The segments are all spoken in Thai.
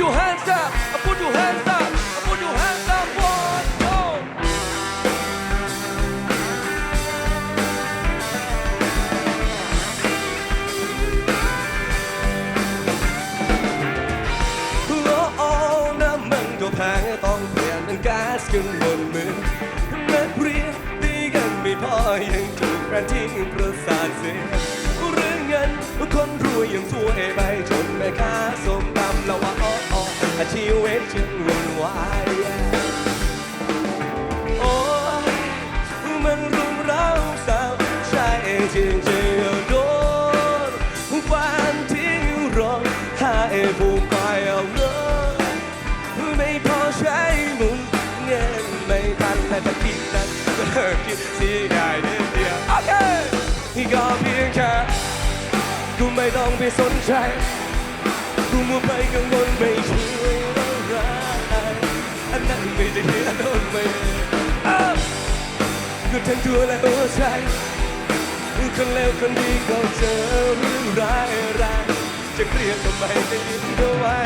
your hands up put your hands up put your hands up one go โอ้น้ำมันก็แพงต้องเปลี่ยนเป็นก๊าซขึ้นบนมือ จริงจริงโดนฟันทิ้งร้องไห้ผูกคอยเอาเงินไม่พอใช้หมุนเงินไม่ทันและถ้าคิดนั้นก็เลิกคิดเสียง่ายนิดเดียวโอเคก็เพียงแค่กูไม่ต้องไปสนใจกูมัวไปกังวลไม่ช่วยอะไรอันนั้นไม่ได้ที่อันนั้นไม่อ้าวก็ทั้ง คนเลวคนดีก็เจอเรื่องร้ายร้ายจะเครียดทำไมจะยิ้มก็ไว้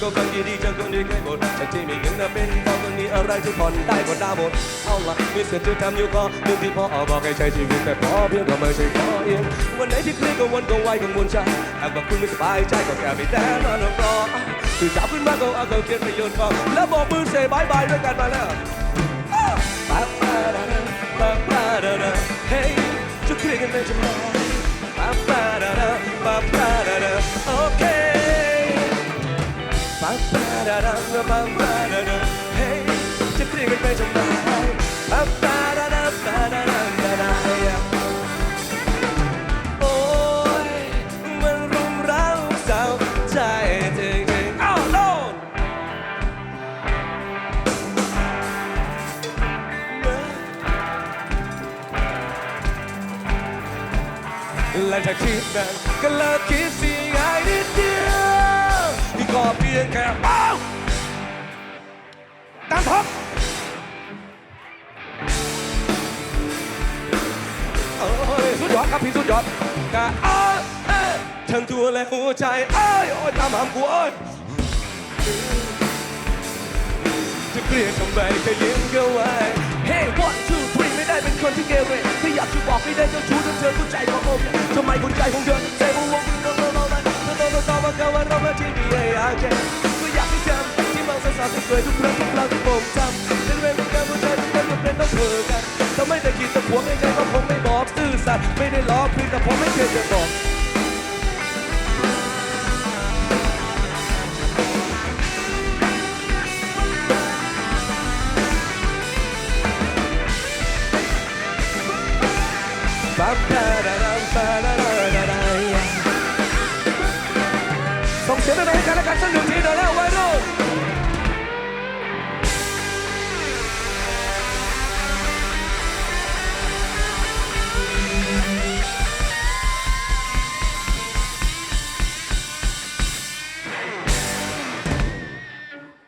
ก็คนดีๆจังคนดีแค่หมดแต่ที่มีเงินน่ะเป็นพราะคนนี้อะไรที่ผ่อนได้ก็ได้หมดเอาละมีเสียที่ทำอยู่ก็เรื่องที่พ่อบอกให้ใช้ชีวิตแต่พอเพียงก็ไม่ใช่พอเองวันไหนที่เครียดก็วนก็ไวกังวลใจหากว่าคุณไม่สบายใจก็แค่ไม่แน่นอนรอคือจับขึ้นมาก็เอาก็เก็บไปโยนกองแล้วบอกมือเซบายบายด้วยกันมาแล้วปาปาดาดาปาปาดาดาเฮ้ยจะเคลียร์กันได้จะมาปาป และถ้าคิดนั้นก็เลิกคิดสียง่ายนิดเดียวที่ก็เพียงแค่เป้าตามท็อปโอ้ยสุดยอดครับพี่สุดยอดกะอ้ายเอ้ยทั้งตัวและหัวใจเอ้ยโอ้ยตามหามกูเอ้ย จะเกลียดทำไมแค่ยิ้มก็ไว้ คนที่เกเรถ้าอยากจะบอกให้ได้เจ้าชู้ทั้งเธอเข้าใจก็โอเคทำไมคนใจของเธอใจของวงโนโนโนมันโนโนโนโนมันก็ว่าเราเราที่มีไอ้อาเจก็อยากให้จำที่มองสาวๆสวยทุกครั้งทุกคราวที่ผมจำเป็นเรื่องของการหัวใจที่เป็นเป็นต้องเธอกันทำไมแต่คิดแต่ผัวไม่ได้ ส่งเสียงดังๆให้กันและกันสักหนึ่งที